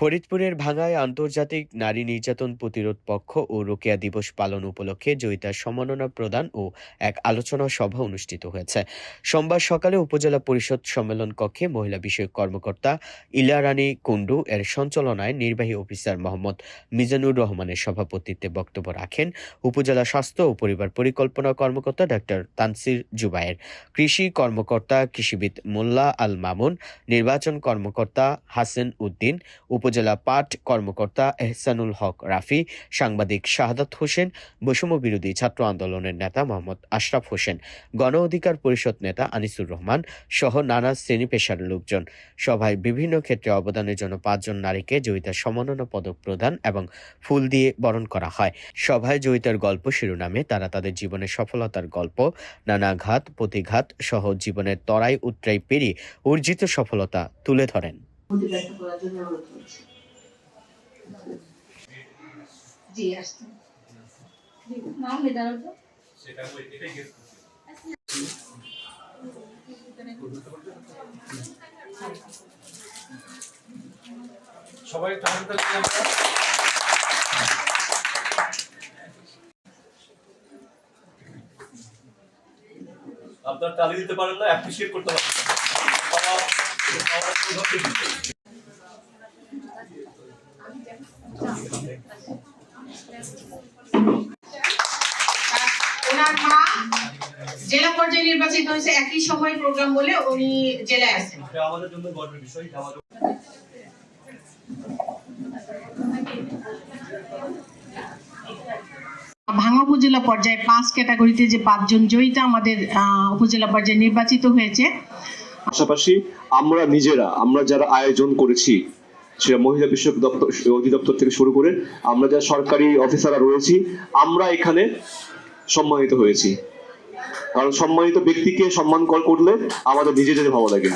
ফরিদপুরের ভাঙায় আন্তর্জাতিক নারী নির্যাতন প্রতিরোধ পক্ষ ও রোকেয়া দিবস পালন উপলক্ষে জয়িতা সম্মাননা প্রদান ও এক আলোচনা সভা অনুষ্ঠিত হয়েছে। সোমবার সকালে উপজেলা পরিষদ সম্মেলন কক্ষে মহিলা বিষয়ক কর্মকর্তা ইলারানী কুন্ডু এর সঞ্চালনায় নির্বাহী অফিসার মোহাম্মদ মিজানুর রহমানের সভাপতিত্বে বক্তব্য রাখেন উপজেলা স্বাস্থ্য ও পরিবার পরিকল্পনা কর্মকর্তা ডাক্তার তানসির জুবায়ের, কৃষি কর্মকর্তা কৃষিবিদ মোল্লা আল মামুন, নির্বাচন কর্মকর্তা হাসেন উদ্দিন উপজেলা পাট কর্মকর্তা এহসানুল হক রাফি, সাংবাদিক শাহাদাত হোসেন, বৈষম্য বিরোধী ছাত্র আন্দোলনের নেতা মোহাম্মদ আশরাফ হোসেন, গণ অধিকার পরিষদ নেতা আনিসুর রহমান সহ নানা শ্রেণি পেশার লোকজন। সভায় বিভিন্ন ক্ষেত্রে অবদানের জন্য পাঁচজন নারীকে জয়িতা সম্মাননা পদক প্রদান এবং ফুল দিয়ে বরণ করা হয়। সভায় জয়িতার গল্প শিরোনামে তারা তাদের জীবনের সফলতার গল্প, নানা ঘাত, প্রতিঘাত সহ জীবনের তরাই উত্তরাই পেরিয়ে অর্জিত সফলতা তুলে ধরেন। মধ্যে ব্যক্ত করার জন্য অনুরোধ করছি। জি আসছেন নাম তো সবাই তাহলে আমরা দিতে পারেন না অ্যাপ্রিসিয়েট করতে পারেন। ওনার মা জেলা পর্যায়ে নির্বাচিত হয়েছে একই সময় প্রোগ্রাম বলে উনি জেলায় আছেন। এটা আমাদের জন্য গর্বের বিষয় এটা উপজেলা পর্যায়ে পাঁচ ক্যাটাগরিতে যে পাঁচজন জয়িতা আমাদের উপজেলা পর্যায়ে নির্বাচিত হয়েছে। পাশাপাশি আমরা নিজেরা, আমরা যারা আয়োজন করেছি, সেটা মহিলা বিষয়ক দপ্তর, অধিদপ্তর থেকে শুরু করে আমরা যারা সরকারি অফিসাররা রয়েছি, আমরা এখানে সম্মানিত হয়েছি। কারণ সম্মানিত ব্যক্তিকে সম্মান কর, করলে আমাদের নিজেদের ভালো লাগে।